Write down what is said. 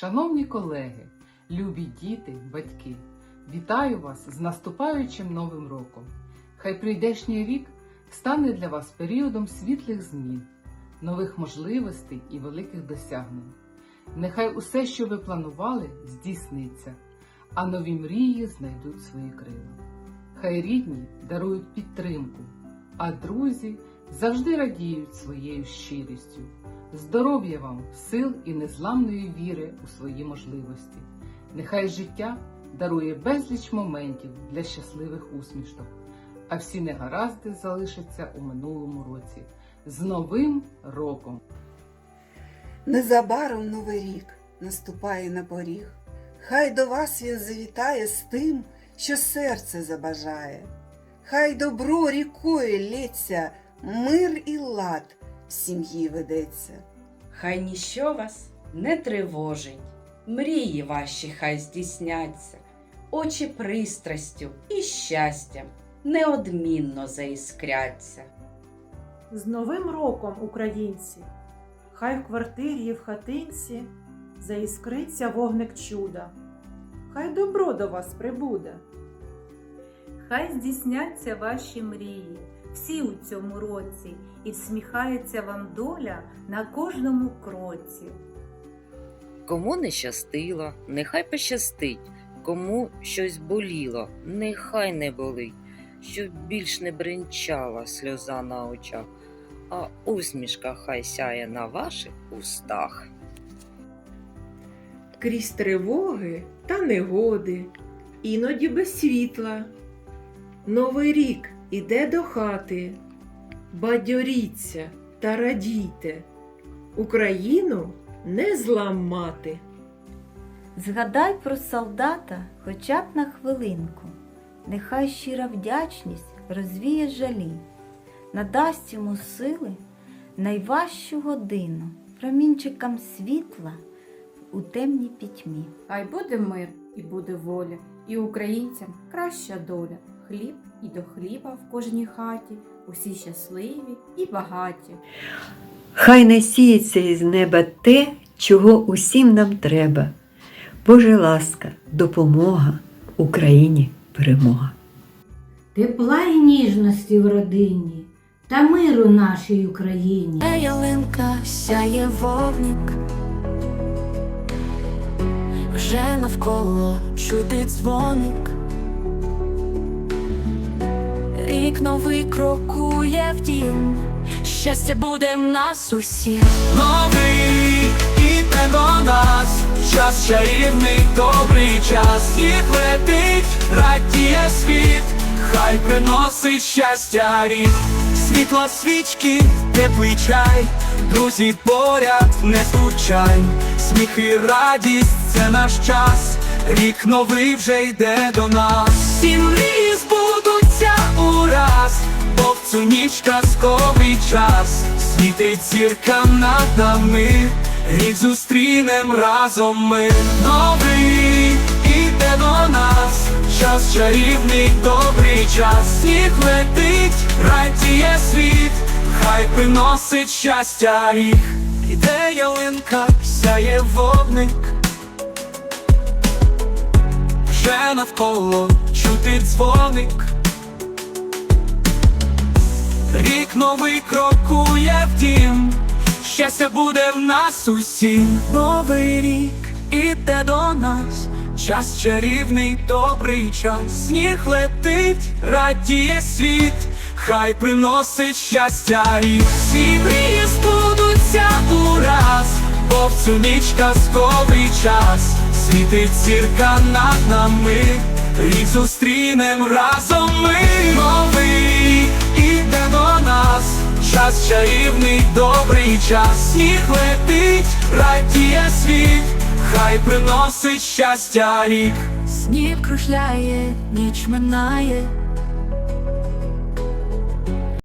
Шановні колеги, любі діти, батьки, вітаю вас з наступаючим новим роком. Хай прийдешній рік стане для вас періодом світлих змін, нових можливостей і великих досягнень. Нехай усе, що ви планували, здійсниться, а нові мрії знайдуть свої крила. Хай рідні дарують підтримку, а друзі завжди радіють своєю щирістю. Здоров'я вам, сил і незламної віри у свої можливості. Нехай життя дарує безліч моментів для щасливих усмішок, а всі негаразди залишаться у минулому році. З Новим роком! Незабаром новий рік наступає на поріг. Хай до вас він завітає з тим, що серце забажає. Хай добро рікою лється, мир і лад в сім'ї ведеться. Хай ніщо вас не тривожить, мрії ваші хай здійсняться, очі пристрастю і щастям неодмінно заіскряться. З Новим роком, українці! Хай в квартирі і в хатинці заіскриться вогник чуда. Хай добро до вас прибуде. Хай здійсняться ваші мрії всі у цьому році, і всміхається вам доля на кожному кроці. Кому не щастило, нехай пощастить, кому щось боліло, нехай не болить, щоб більш не бринчала сльоза на очах, а усмішка хай сяє на ваших устах. крізь тривоги та негоди, іноді без світла. Новий рік іде до хати, бадьоріться та радійте, Україну не зламати. Згадай про солдата хоча б на хвилинку, нехай щира вдячність розвіє жалі, надасть йому сили найважчу годину, промінчикам світла у темній пітьмі. Хай буде мир і буде воля, і українцям краща доля. Хліб і до хліба в кожній хаті, усі щасливі і багаті. Хай не сіється із неба те, чого усім нам треба. Боже ласка, допомога Україні перемога. Тепла і ніжності в родині та миру нашій Україні. ялинка сяє вогник, вже навколо чути дзвоник. Рік новий крокує в дім, щастя буде в нас усіх. Новий рік до нас, час чарівний, добрий час, їх летить, радіє світ, хай приносить щастя рік, світла свічки, теплий чай, друзі поряд не скучай, сміх і радість це наш час, рік новий вже йде до нас. Всі мрії збудуться ураз, бо в цю ніч казковий час. Світить зірка над нами, рік зустрінем разом ми. Новий іде до нас, час чарівний, добрий час, сніг летить, радіє світ, хай приносить щастя рік. Іде ялинка, сяє вогник. Вже навколо чути дзвоник. Рік новий крокує в дім, щастя буде в нас усім. Новий рік іде до нас, час чарівний, добрий час, сніг летить, радіє світ, хай приносить щастя рік. Всі мрії збудуться ураз, бо в цю ніч казковий час, світить зірка над нами, рік зустрінем разом ми. Час чарівний, добрий час, сніг летить, радіє світ, хай приносить щастя рік. Сніг кружляє, ніч минає,